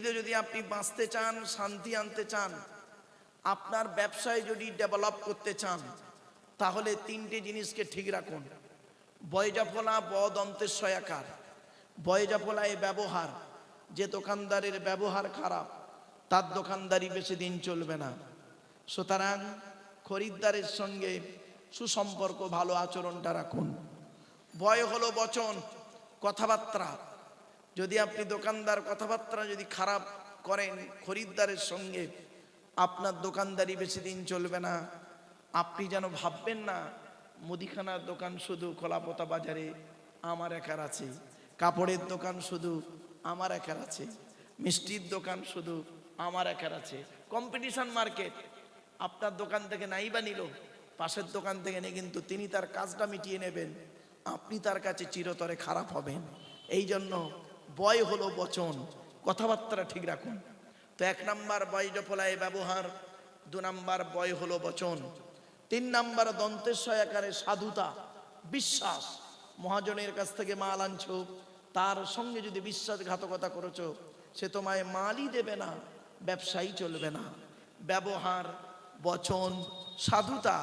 পৃথিবীতে যদি আপনি বাঁচতে চান, শান্তি আনতে চান, আপনার ব্যবসায় যদি ডেভেলপ করতে চান, তাহলে তিনটে জিনিসকে ঠিক রাখুন। বয়জাফলা বদন্তের সয়াকার বয়জাফলায় ব্যবহার। যে দোকানদারের ব্যবহার খারাপ, তার দোকানদারি বেশি দিন চলবে না। সুতরাং খরিদ্দারের সঙ্গে সুসম্পর্ক ভালো আচরণটা রাখুন। বয় হলো বচন, কথাবার্তা। যদি আপনি দোকানদার, কথাবার্তা যদি খারাপ করেন খরিদ্দারের সঙ্গে, আপনার দোকানদারি বেশি দিন চলবে না। আপনি যেন ভাববেন না, মুদিখানার দোকান শুধু খোলাপোতা বাজারে, আমার একার আছে। কাপড়ের দোকান শুধু আমার একার আছে। মিষ্টির দোকান শুধু আমার একার আছে। কম্পিটিশন মার্কেট, আপনার দোকান থেকে নাই বা নিল, পাশের দোকান থেকে নিয়ে কিন্তু তিনি তার কাজটা মিটিয়ে নেবেন। আপনি তার কাছে চিরতরে খারাপ হবেন। এই জন্য বয় হলো বচন কথাবার্তা ঠিক রাখুন। তো এক নাম্বার বয় জফলায় ব্যবহার, দু নাম্বার বয় হলো বচন, তিন নাম্বার দন্তের আকারে সাধুতা, বিশ্বাস। মহাজনের কাছ থেকে মাল আনছো, তার সঙ্গে যদি বিশ্বাসঘাতকতা করেছ, সে তোমায় মালই দেবে না ব্যবসায়ী চলবে না। ব্যবহার, বচন, সাধুতা,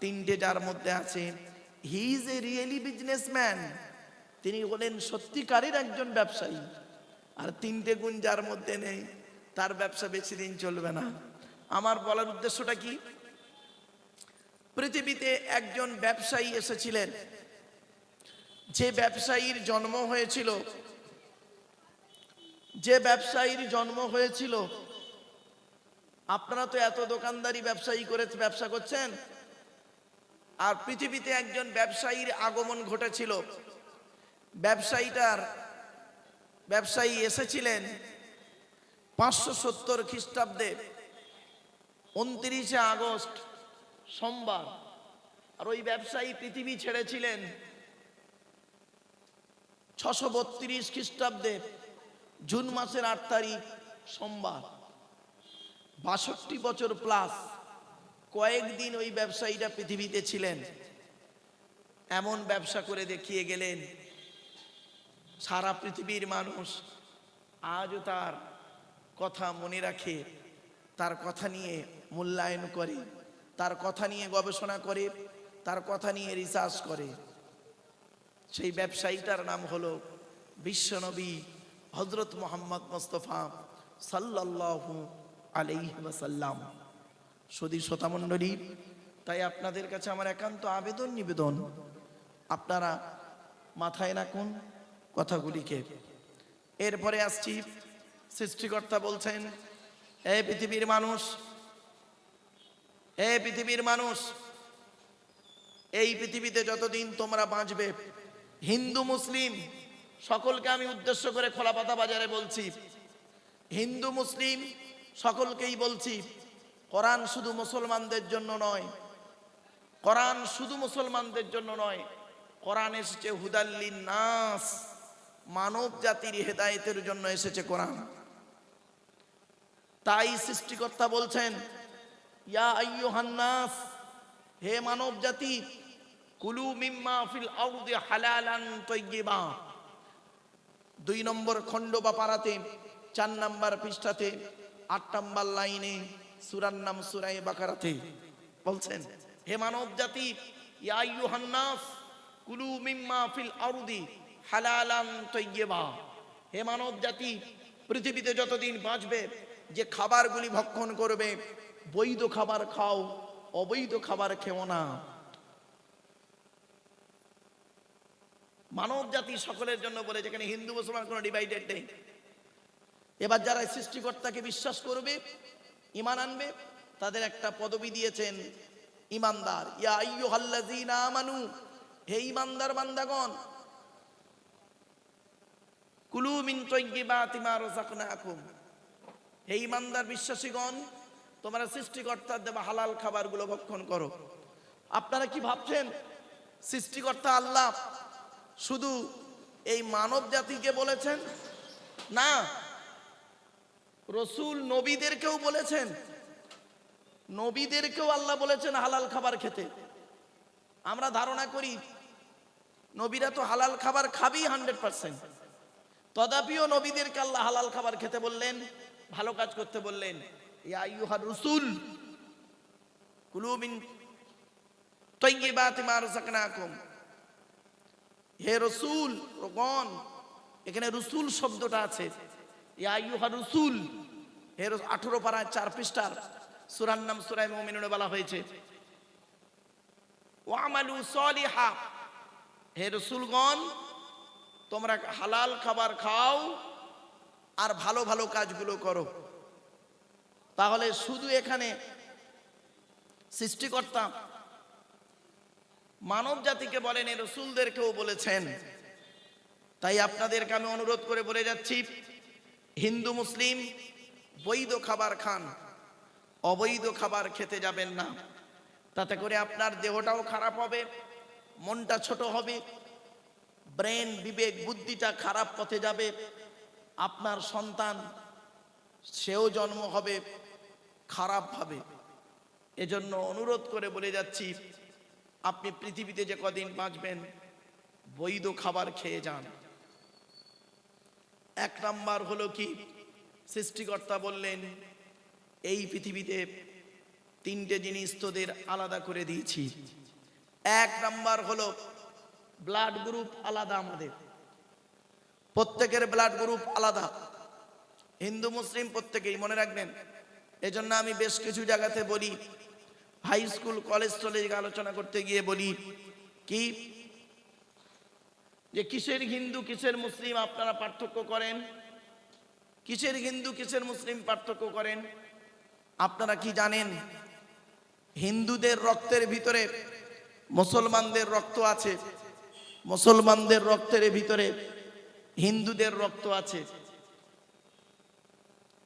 তিনটে যার মধ্যে আছে he is a really businessman তিনি হলেন সত্যিকারের একজন ব্যবসায়ী। আর তিনটে গুণ যার মধ্যে নেই, তার ব্যবসা বেশি দিন চলবে না। আমার বলার উদ্দেশ্যটা কি? পৃথিবীতে একজন ব্যবসায়ী এসেছিলেন। যে ব্যবসায়ীর জন্ম হয়েছিল, যে ব্যবসায়ীর জন্ম হয়েছিল, আপনারা তো এত দোকানদারি ব্যবসায়ী করে ব্যবসা করছেন। আর পৃথিবীতে একজন ব্যবসায়ীর আগমন ঘটেছিল। ব্যবসায়ীটার ব্যবসায়ী এসেছিলেন পাঁচশো সত্তর খ্রিস্টাব্দে উনত্রিশে আগস্ট, সোমবার। আর ওই ব্যবসায়ী পৃথিবী ছেড়েছিলেন ছশো বত্রিশ খ্রিস্টাব্দে, জুন মাসের আট তারিখ, সোমবার। বাষট্টি বছর প্লাস কয়েকদিন ওই ব্যবসায়ীরা পৃথিবীতে ছিলেন। এমন ব্যবসা করে দেখিয়ে গেলেন সারা পৃথিবীর মানুষ আজও তার কথা মনে রাখে, তার কথা নিয়ে মূল্যায়ন করে, তার কথা নিয়ে গবেষণা করে, তার কথা নিয়ে রিসার্চ করে। সেই ব্যবসায়ীটার নাম হলো বিশ্বনবী হজরত মোহাম্মদ মোস্তফা সাল্লাল্লাহু আলাইহি ওয়াসাল্লাম। সদী শ্রোতামণ্ডলী তাই আপনাদের কাছে আমার একান্ত আবেদন নিবেদন আপনারা মাথায় রাখুন কথাগুলিকে। এরপরে আসছি, সৃষ্টিকর্তা বলছেন, এ পৃথিবীর মানুষ, এ পৃথিবীর মানুষ, এই পৃথিবীতে যতদিন তোমরা বাঁচবে, হিন্দু, মুসলিম, সকলকে আমি উদ্দেশ্য করে খোলাপাতা বাজারে বলছি, হিন্দু, মুসলিম, সকলকেই বলছি, কোরআন শুধু মুসলমানদের জন্য নয়, কোরআন শুধু মুসলমানদের জন্য নয়, কোরআন এসেছে হুদাল্লিন নাস মানব জাতির হেদায়েতের জন্য এসেছে কোরআন। তাই সৃষ্টিকর্তা বলছেন হে মানব জাতি কুলু মিম্মা ফিল দুই নম্বর খণ্ড বা পারাতে চার নম্বর পৃষ্ঠাতে, আট নম্বর লাইনে, সুরার নাম সুরাই বাকারাতে বলছেন, হে মানব জাতি ইয়া কুলু মিম্মা ফিল আরদি হালালান তাইয়্যিবা হে মানব জাতি, পৃথিবীতে যতদিন বাঁচবে, যে খাবারগুলি ভক্ষণ করবে, বৈধ খাবার খাও, অবৈধ খাবার খেও না। মানব জাতি সকলের জন্য বলে, যেখানে হিন্দু, মুসলমান কোনো ডিভাইডেড নেই। এবার যারা সৃষ্টিকর্তাকে বিশ্বাস করবে ইমান আনবে, তাদের একটা পদবি দিয়েছেন ইমানদার ইয়া আইয়ুহাল্লাযীনা আমানু, হে ইমানদার বান্দাগণ কুলু মিন তাইয়্যিবাতি মা রাযাকনাকুম। হে ইমানদার বিশ্বাসীগণ, তোমরা সৃষ্টিকর্তার দেওয়া হালাল খাবারগুলো ভক্ষণ করো। আপনারা কি ভাবছেন, সৃষ্টিকর্তা আল্লাহ শুধু এই মানব জাতিকে বলেছেন? না, রসুল নবীদেরকেও বলেছেন। নবীদেরকেও আল্লাহ বলেছেন হালাল খাবার খেতে। আমরা ধারণা করি, নবীরা তো হালাল খাবার খাবেই হান্ড্রেড পার্সেন্ট। তদাপিও নবীদেরকে আল্লাহ হালাল খাবার খেতে বললেন, ভালো কাজ করতে বললেন হে এখানে রসুল শব্দটা আছে। আঠারো পাড়ায় চার পৃষ্ঠার সুরার নাম সুরাই মোমিনুনে বলা হয়েছে। সলিহা, হে রসুলগণ তোমরা হালাল খাবার খাও আর ভালো ভালো কাজগুলো করো। তাহলে শুধু এখানে সৃষ্টিকর্তা মানব জাতিকে বলেন, এ রসুলদেরকেও বলেছেন। তাই আপনাদেরকে আমি অনুরোধ করে বলে যাচ্ছি, হিন্দু, মুসলিম, বৈধ খাবার খান, অবৈধ খাবার খেতে যাবেন না। তাতে করে আপনার দেহটাও খারাপ হবে, মনটা ছোট হবে ব্রেন, বিবেক, বুদ্ধিটা খারাপ পথে যাবে। আপনার সন্তান, সেও জন্ম হবে খারাপভাবে এজন্য অনুরোধ করে বলে যাচ্ছি, আপনি পৃথিবীতে যে কদিন বাঁচবেন, বৈধ খাবার খেয়ে যান। এক নাম্বার হলো কি, সৃষ্টিকর্তা বললেন, এই পৃথিবীতে তিনটে জিনিস তোদের আলাদা করে দিয়েছি। এক নাম্বার হলো ব্লাড গ্রুপ আলাদা আমাদের। প্রত্যেকের ব্লাড গ্রুপ আলাদা। হিন্দু, মুসলিম প্রত্যেকেই, মনে রাখবেন। এজন্য আমি বেশ কিছু জায়গাতে বলি হাই স্কুল কলেজ টলেজ আলোচনা করতে গিয়ে বলি, কি? যে কিসের হিন্দু, কিসের মুসলিম আপনারা পার্থক্য করেন? কিসের হিন্দু, কিসের মুসলিম পার্থক্য করেন? আপনারা কি জানেন? হিন্দুদের রক্তের ভিতরে মুসলমানদের রক্ত আছে। মুসলমানদের রক্তের ভিতরে হিন্দুদের রক্ত আছে।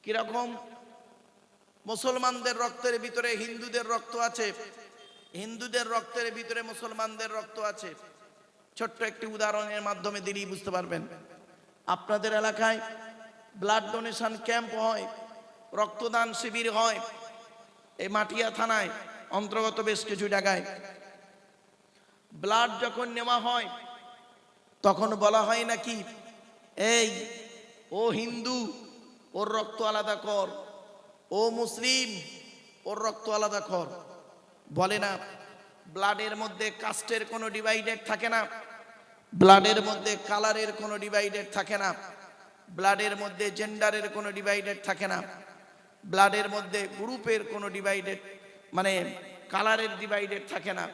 কীরকম? মুসলমানদের রক্তের ভিতরে হিন্দুদের রক্ত আছে। হিন্দুদের রক্তের ভিতরে মুসলমানদের রক্ত আছে। ছোট্ট একটি উদাহরণের মাধ্যমে দিলেই বুঝতে পারবেন। আপনাদের এলাকায় ব্লাড ডোনেশন ক্যাম্প হয়, রক্তদান শিবির হয়, এই মাটিয়া থানায় অন্তর্গত বেশ কিছু জায়গায়। ব্লাড যখন নেওয়া হয় তখন বলা হয় নাকি, এই, ও হিন্দু, ওর রক্ত আলাদা কর। ও মুসলিম, ওর রক্ত আলাদা কর। বলে না, ব্লাডের মধ্যে কাস্টের কোনো ডিভাইডেড থাকে না। ব্লাডের মধ্যে কালারের কোনো ডিভাইডেড থাকে না। ব্লাডের মধ্যে জেন্ডারের কোনো ডিভাইডেড থাকে না। ব্লাডের মধ্যে গ্রুপের কোনো ডিভাইডেড মানে কালারের ডিভাইডেড থাকে না।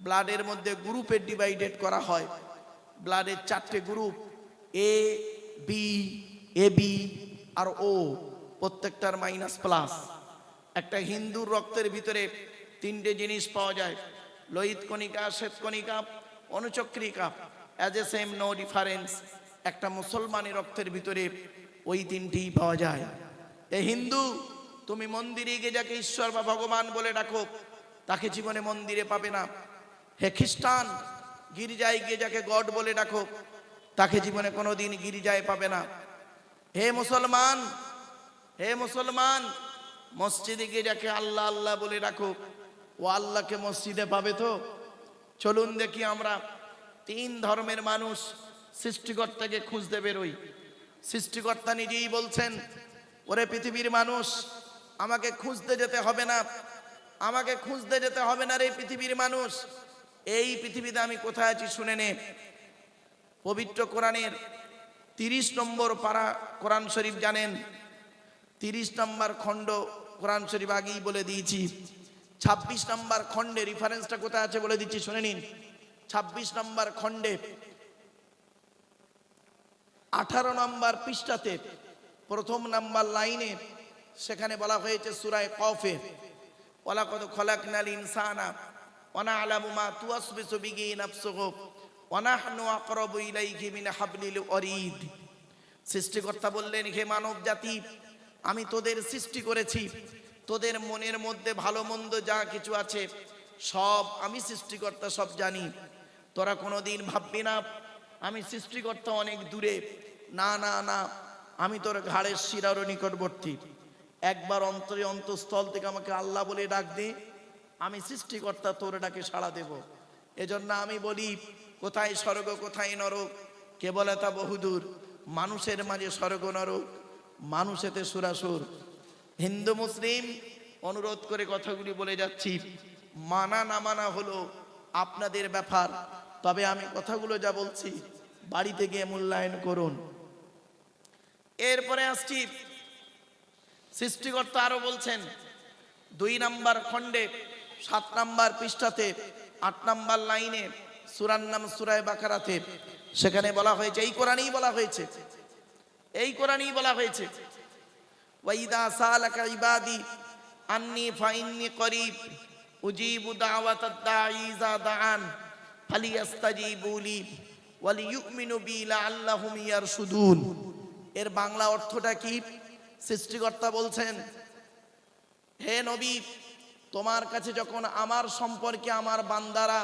ব্লাডের মধ্যে গ্রুপের ডিভাইডেড করা হয়। ব্লাডের চারটে group A B A B R O প্রত্যেকটার মাইনাস প্লাস একটা হিন্দুর রক্তের ভিতরে তিনটে জিনিস পাওয়া যায়, লোহিত কণিকা শ্বেতকণিকা অনুচক্রিকা as a same no difference একটা মুসলমানের রক্তের ভিতরে ওই তিনটিই পাওয়া যায়। এ হিন্দু, তুমি মন্দিরে গিয়ে যাকে ঈশ্বর বা ভগবান বলে ডাকো, তাকে জীবনে মন্দিরে পাবে না। হে খ্রিস্টান গির্জায় গিয়ে যাকে গড বলে ডাকো, তাকে জীবনে কোনোদিন গির্জায় পাবে না। হে মুসলমান হে মুসলমান, মসজিদে গিয়ে যাকে আল্লাহ আল্লাহ বলে রাখো ও আল্লাহকে মসজিদে পাবে তো? চলুন দেখি আমরা তিন ধর্মের মানুষ সৃষ্টিকর্তাকে খুঁজতে বেরোই। সৃষ্টিকর্তা নিজেই বলছেন, ওরে পৃথিবীর মানুষ, আমাকে খুঁজতে যেতে হবে না। আমাকে খুঁজতে যেতে হবে না রে পৃথিবীর মানুষ। এই পৃথিবীতে আমি কোথায় আছি শুনে নে। পবিত্র কোরআনের তিরিশ নম্বর পারা কোরআন শরীফ জানেন। তিরিশ নম্বর খণ্ড কোরআন শরীফ আগেই বলে দিয়েছি। ছাব্বিশ নম্বর খণ্ডে রেফারেন্সটা কোথায় আছে বলে দিচ্ছি শুনে নিন। ছাব্বিশ নম্বর খণ্ডে আঠারো নম্বর পৃষ্ঠাতে প্রথম নাম্বার লাইনে সেখানে বলা হয়েছে সুরায় কফে ওলা কত খলাক নাল ইনসানা ওনা আলামু মা তুয়াসবিসু বিগি নাফসুহু ওনাহনু আকরাবু ইলাইহি মিন হাবলিল ওয়ারিদ। সৃষ্টিকর্তা বললেন, হে মানব জাতি আমি তোদের সৃষ্টি করেছি। তোদের মনের মধ্যে ভালো মন্দ যা কিছু আছে, সব আমি সৃষ্টিকর্তা, সব জানি। তোরা কোনোদিন ভাববি না, আমি সৃষ্টিকর্তা অনেক দূরে। না না না, আমি তোর ঘাড়ের শিরারও নিকটবর্তী। একবার অন্তরে অন্তঃস্থল থেকে আমাকে আল্লাহ বলে ডাক দে। আমি সৃষ্টিকর্তা, তোর ডাকে সাড়া দেব। এজন্য আমি বলি, কোথায় স্বর্গ, কোথায় নরক? কে বলে বহুদূর। মানুষের মাঝে স্বর্গ, নরক। মানুষ মানুষেতে সুরাসুর। হিন্দু, মুসলিম, অনুরোধ করে কথাগুলি বলে যাচ্ছি। মানা না মানা হলো আপনাদের ব্যাপার। তবে আমি কথাগুলো যা বলছি, বাড়িতে গিয়ে মূল্যায়ন করুন। এরপরে আসছি। সৃষ্টিকর্তা আরও বলছেন, দুই নাম্বার খণ্ডে সাত নাম্বার পৃষ্ঠাতে, আট নাম্বার লাইনে সুরার নাম সুরায় বাকারাতে, সেখানে বলা হয়েছে, এই কোরআনেই বলা হয়েছে, এই কোরআনেই বলা হয়েছে, ওয়াইদা সালাকা ইবাদি আন্নি ফাইন্নি করিব, উজিবু দাওয়াতাদ দাঈ ইযা দাআন ফালিয়াস্তাজিবু লি, ওয়ালিয়ুমিনু বি লাআল্লাহুম ইয়ারশুদুন। এর বাংলা অর্থটা কি? সৃষ্টিকর্তা বলছেন, হে নবী তোমার কাছে যখন আমার সম্পর্কে আমার বান্দারা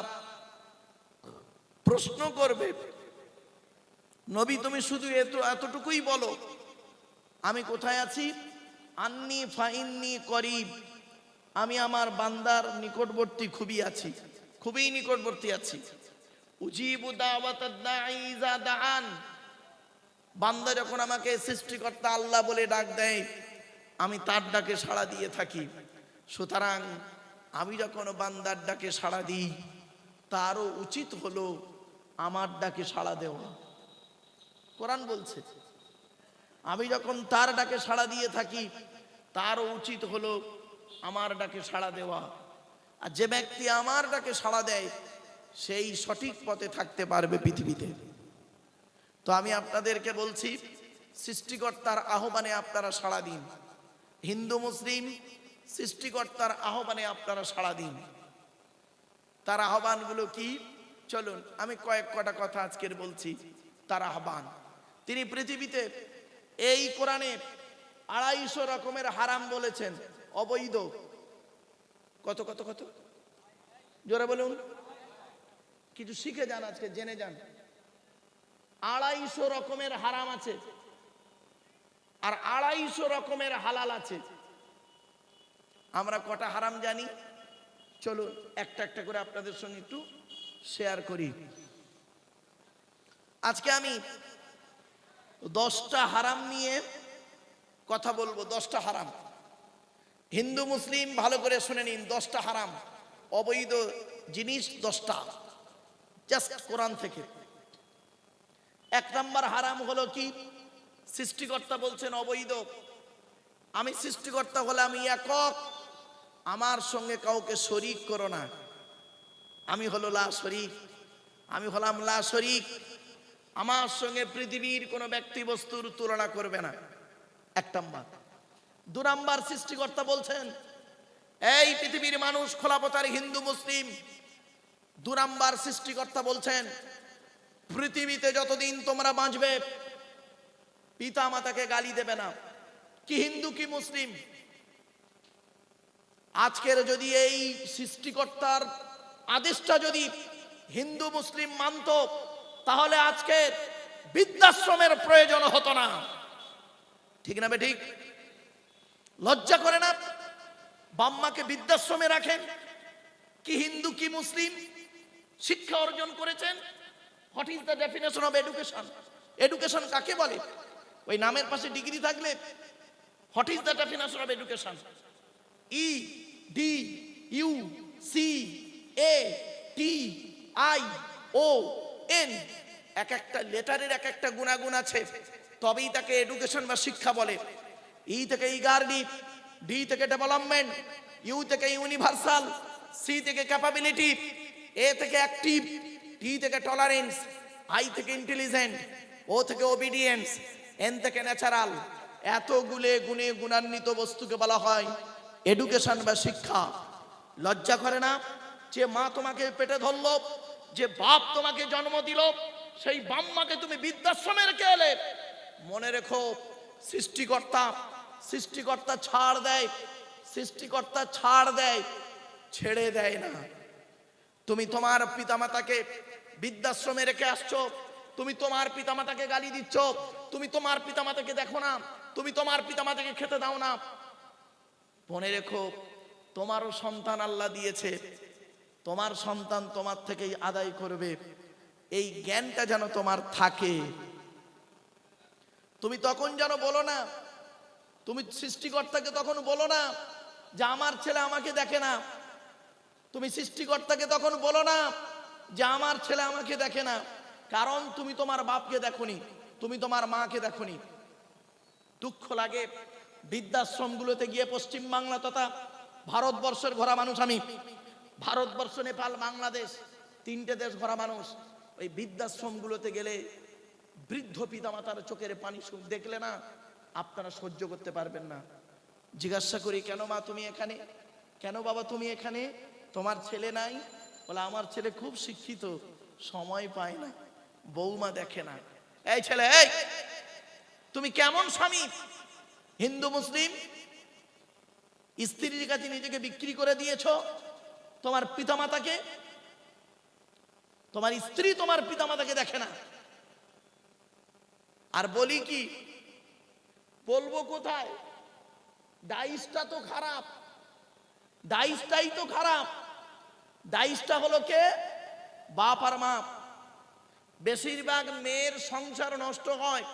প্রশ্ন করবে, নবী তুমি শুধু এত, এতটুকুই বলো, আমি কোথায় আছি? আন্নি ফাইন্নি করিব, আমি আমার বান্দার নিকটবর্তী খুবই আছি, খুবই নিকটবর্তী আছি। উজিবু দাআন, বান্দা যখন আমাকে সৃষ্টিকর্তা আল্লাহ বলে ডাক দেয়, আমি তার ডাকে সাড়া দিয়ে থাকি। সুতরাং আমি যখন বান্দার ডাকে সাড়া দিই, তারও উচিত হলো আমার ডাকে সাড়া দেওয়া। কোরআন বলছে, আমি যখন তার ডাকে সাড়া দিয়ে থাকি, তারও উচিত হলো আমার ডাকে সাড়া দেওয়া। আর যে ব্যক্তি আমার ডাকে সাড়া দেয়, সেই সঠিক পথে থাকতে পারবে পৃথিবীতে। তো আমি আপনাদেরকে বলছি, সৃষ্টিকর্তার আহ্বানে আপনারা সাড়া দিন। হিন্দু, মুসলিম সৃষ্টিকর্তার আহ্বানে আপনারা সাড়া দিন তার আহ্বানগুলো কি? চলুন, আমি কয়েক কটা কথা আজকের বলছি। তার আহ্বান, তিনি পৃথিবীতে এই কোরআনে আড়াইশো রকমের হারাম বলেছেন, অবৈধ। কত কত কত? জোরে বলুন। কিছু শিখে যান আজকে, জেনে যান। আড়াইশো রকমের হারাম আছে, আর আড়াইশো রকমের হালাল আছে। আমরা কটা হারাম জানি? চলুন, একটা একটা করে আপনাদের সঙ্গে একটু শেয়ার করি। আজকে আমি দশটা হারাম নিয়ে কথা বলব, দশটা হারাম। হিন্দু, মুসলিম, ভালো করে শুনে নিন, দশটা হারাম। অবৈধ জিনিস, দশটা। জাস্ট কোরআন থেকে। এক নম্বর হারাম হলো কি? সৃষ্টিকর্তা বলছেন অবৈধ। আমি সৃষ্টিকর্তা হলে আমি একক আমার সঙ্গে কাউকে শরিক করো না। আমি হলো লা শরিক। আমি হলাম লা শরিক। আমার সঙ্গে পৃথিবীর কোনো ব্যক্তি বস্তুর তুলনা করবে না। এক নম্বর। দু নম্বর সৃষ্টিকর্তা বলছেন, এই পৃথিবীর মানুষ খোলাপতার হিন্দু, মুসলিম। দু নম্বর সৃষ্টিকর্তা বলছেন, পৃথিবীতে যতদিন তোমরা বাঁচবে পিতা মাতাকে গালি দেবে না। কি হিন্দু, কি মুসলিম আজকের যদি এই সৃষ্টিকর্তার আদেশটা যদি হিন্দু মুসলিম মানত, তাহলে আজকে বৃদ্ধাশ্রমের প্রয়োজন হতো না। ঠিক না বে ঠিক? লজ্জা করে না? বাম্মাকে বৃদ্ধাশ্রমে রাখেন? কি হিন্দু, কি মুসলিম? শিক্ষা অর্জন করেছেন? What is the definition of education education কাকে বলে? ওই নামের পাশে ডিগ্রি থাকলে what is the definition of education E D U C A T I O N এক একটা লেটারের এক একটা গুণাগুণ আছে। তবেই তাকে এডুকেশন বা শিক্ষা বলে। ই থেকে ইগারডি ডি থেকে ডেভেলপমেন্ট ইউ থেকে ইউনিভার্সাল সি থেকে ক্যাপাবিলিটি এ থেকে অ্যাক্টিভ টি থেকে টলারেন্স আই থেকে ইন্টেলিজেন্ট ও থেকে ওবিডিয়েন্স এন থেকে ন্যাচারাল এত গুলে গুণে গুণান্বিত বস্তুকে বলা হয়। এডুকেশন বা শিক্ষা, লজ্জা করে না? যে মা তোমাকে পেটে ধরলো, যে বাপ তোমাকে জন্ম দিল, সেই বাম্মাকে তুমি বৃদ্ধাশ্রমে রেখে এলে মনে রেখো, সৃষ্টিকর্তা সৃষ্টিকর্তা ছাড় দেয়, সৃষ্টিকর্তা ছাড় দেয়, ছেড়ে দেয় না। তুমি তোমার পিতামাতাকে বৃদ্ধাশ্রমে রেখে আসছো, তুমি তোমার পিতামাতাকে গালি দিচ্ছ, তুমি তোমার পিতামাতাকে দেখো না, তুমি তোমার পিতামাতাকে খেতে দাও না মনে রেখো, তোমারও সন্তান আল্লাহ দিয়েছে। তোমার সন্তান তোমার থেকেই আদায় করবে। এই জ্ঞানটা যেন তোমার থাকে। তুমি তখন যেন বলো না, তুমি সৃষ্টিকর্তাকে তখন বলো না যে আমার ছেলে আমাকে দেখে না। তুমি সৃষ্টিকর্তাকে তখন বলো না যে আমার ছেলে আমাকে দেখে না। কারণ তুমি তোমার বাপকে দেখনি, তুমি তোমার মাকে দেখনি। দুঃখ লাগে বৃদ্ধাশ্রমগুলোতে গিয়ে পশ্চিম বাংলা তথা ভারতবর্ষের ঘোরা মানুষ আমি। ভারতবর্ষ, নেপাল, বাংলাদেশ, তিনটে দেশ ঘোরা মানুষ। ওই বৃদ্ধাশ্রমগুলোতে গেলে বৃদ্ধ পিতামাতার চোখের পানি সুখ দেখলে না আপনারা সহ্য করতে পারবেন না। জিজ্ঞাসা করি, কেন মা তুমি এখানে? কেন বাবা তুমি এখানে? তোমার ছেলে নাই? বলে, আমার ছেলে খুব শিক্ষিত, সময় পায় না বৌমা দেখে না। এই ছেলে, এই! তুমি কেমন স্বামী? হিন্দু, মুসলিম, স্ত্রীর কাছে নিজেকে বিক্রি করে দিয়েছ, তোমার পিতামাতাকে, তোমার স্ত্রী তোমার পিতামাতাকে দেখে না। আর বলি কি, বলব কোথায়? ডাইসটা তো খারাপ। ডাইসটাই তো খারাপ। ডাইসটা হলো কে? বাপ আর মা। বেশিরভাগ মেয়ের সংসার নষ্ট হয়।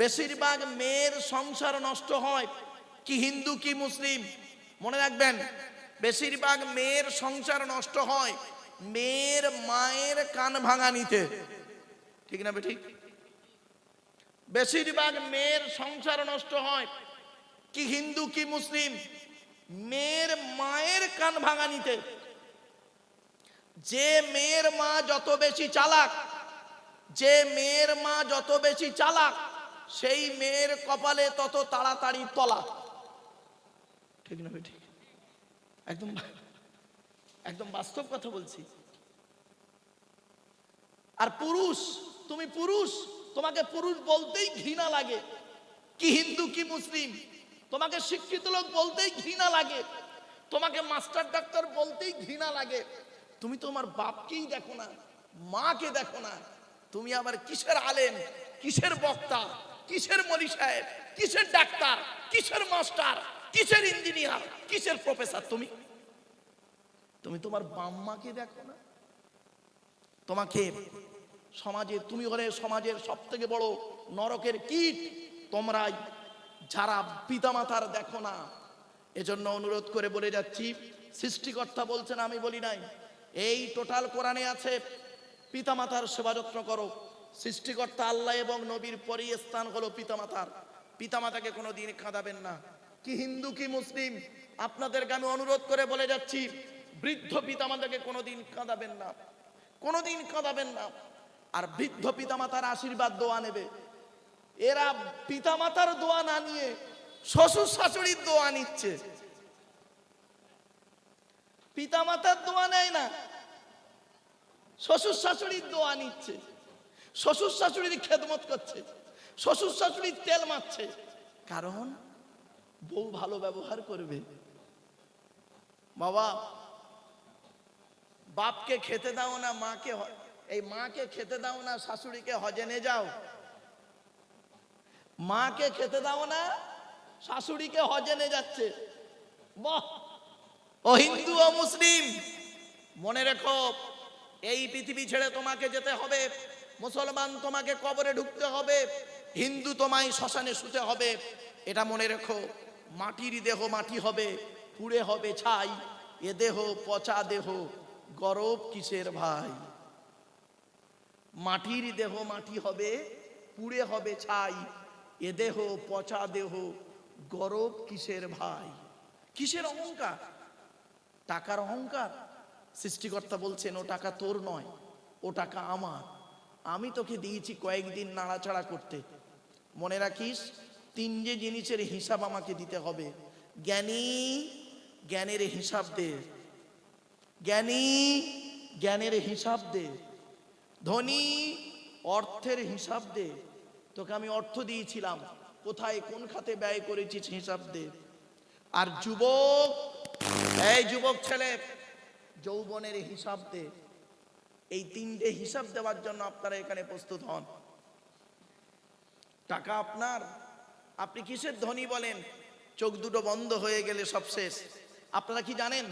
বেশিরভাগ মেয়ের সংসার নষ্ট হয়। কি হিন্দু, কি মুসলিম? মনে রাখবেন, বেশিরভাগ মেয়ের সংসার নষ্ট হয় মেয়ের মায়ের কান ভাঙানিতে। ঠিক না বে ঠিক বেশিরভাগ মেয়ের সংসার নষ্ট হয় কি হিন্দু, কি মুসলিম? মেয়ের মায়ের কান ভাঙানিতে। যে মেয়ের মা যত বেশি চালাক, যে মেয়ের মা যত বেশি চালাক সেই মেয়ের কপালে তত তাড়াতাড়ি তলা। ঠিক না ঠিক একদম একদম বাস্তব কথা বলছি। আর পুরুষ, তুমি পুরুষ, তোমাকে পুরুষ বলতেই ঘৃণা লাগে। কি হিন্দু, কি মুসলিম, তোমাকে শিক্ষিত লোক বলতেই ঘৃণা লাগে। তোমাকে মাস্টার ডাক্তার বলতেই ঘৃণা লাগে। তুমি তোমার বাপকেই দেখো না, মাকে দেখো না। তুমি আবার কিসের আলেম, কিসের বক্তা? কিসের মলি সাহেব? কিসের ডাক্তার? কিসের মাস্টার? কিসের ইঞ্জিনিয়ার? কিসের প্রফেসর তুমি? তুমি তোমার বাম্মাকে দেখো না? তোমাকে সমাজে, তুমি হলে সমাজের সব থেকে বড় নরকের কীট। তোমরাই যারা পিতামাতার দেখো না। এজন্য অনুরোধ করে বলে যাচ্ছি, সৃষ্টিকর্তা বলছেন, আমি বলি নাই। এই টোটাল কোরআনে আছে, পিতামাতার সেবা যত্ন করো। সৃষ্টিকর্তা আল্লাহ এবং নবীর পরই স্থান হলো পিতামাতার। পিতামাতাকে কোনো দিন কাঁদাবেন না। কি হিন্দু, কি মুসলিম আপনাদেরকে আমি অনুরোধ করে বলে যাচ্ছি, বৃদ্ধ পিতামাতাকে কোনোদিন কাঁদাবেন না। কোনোদিন কাঁদাবেন না। আর বৃদ্ধ পিতামাতার আশীর্বাদ দোয়া নেবে। এরা পিতামাতার দোয়া না নিয়ে শ্বশুর শাশুড়ির দোয়া নিচ্ছে। পিতামাতার দোয়া নেয় না, শ্বশুর শাশুড়ির দোয়া নিচ্ছে। শ্বশুর শাশুড়ির খেদমত করছে। শ্বশুর শাশুড়ির তেল মারছে। কারণ বউ ভালো ব্যবহার করবে। বাবা বাপকে খেতে দাও না, মাকে এই মাকে খেতে দাও না, শাশুড়িকে হজে যাও। মাকে খেতে দাও না, শাশুড়িকে হজে যাচ্ছে। বাহ! ও হিন্দু ও মুসলিম, মনে রেখো, এই পৃথিবী ছেড়ে তোমাকে যেতে হবে। মুসলমান তোমাকে কবরে ঢুকতে হবে, হিন্দু তোমায় শ্মশানে শুতে হবে। এটা মনে রেখো, মাটির দেহ মাটি হবে, পুড়ে হবে ছাই, এ দেহ পচা দেহ, গরব কিসের ভাই? মাটির দেহ মাটি হবে, পুড়ে হবে ছাই, এ দেহ পচা দেহ, গরব কিসের ভাই? কিসের অহংকার? টাকার অহংকার? সৃষ্টিকর্তা বলছেন, ও টাকা তোর নয়, ও টাকা আমার। আমি তোকে দিয়েছি কয়েকদিন নাড়াচাড়া করতে। মনে রাখিস, তিন যে জিনিসের হিসাব আমাকে দিতে হবে। জ্ঞানী, জ্ঞানের হিসাব দে। জ্ঞানী, জ্ঞানের হিসাব দে। ধনী, অর্থের হিসাব দে। তোকে আমি অর্থ দিয়েছিলাম। কোথায়, কোন খাতে ব্যয় করেছিস হিসাব দে। আর যুবক, এই যুবক ছেলে, যৌবনের হিসাব দে। এই তিনটে হিসাব দেওয়ার জন্য আপনারা এখানে প্রস্তুত হন। টাকা আপনার। আপনি কিসের ধনী বলেন? চোখ দুটো বন্ধ হয়ে গেলে সব শেষ। আপনারা কি জানেন?